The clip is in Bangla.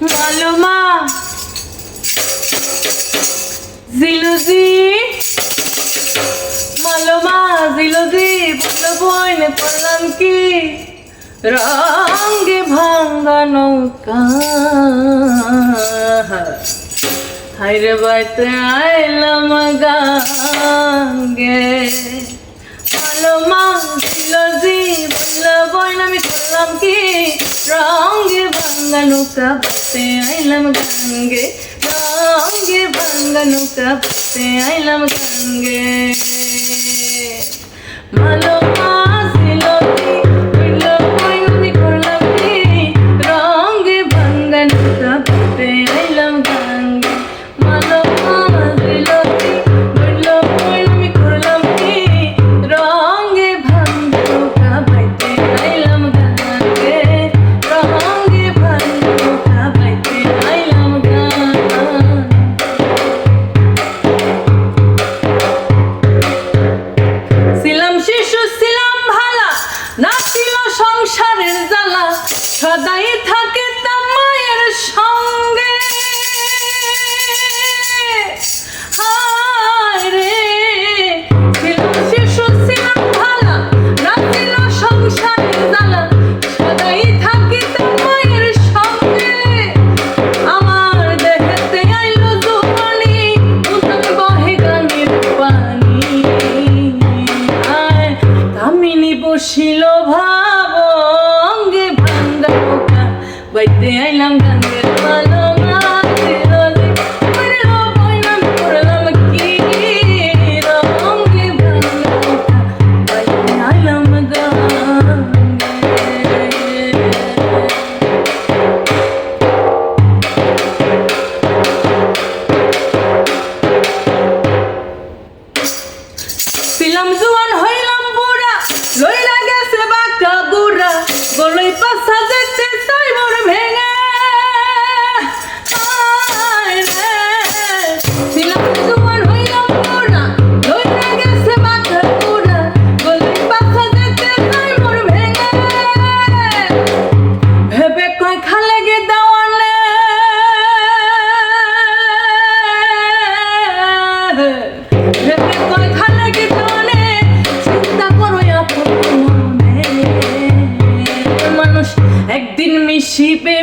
মালুমা জিলুজি। মালুমা জিলুজি বলল বইনে পড়লাম কি? রঙে ভাঙ্গা নৌকা। হাইরে বাইতে আইলাম গাঙ্গে। মালুমা জিলুজি বলল বইন আমি করলাম কি? রঙে ভাঙ্গা নৌকা বাইতে আইলাম গাঙ্গে রঙে ভাঙ্গা নৌকা বাইতে আইলাম শিল ভাব অঙ্গে ভাঙ্গা বাইতে আইলাম গাঙ্গের ভালো শিপে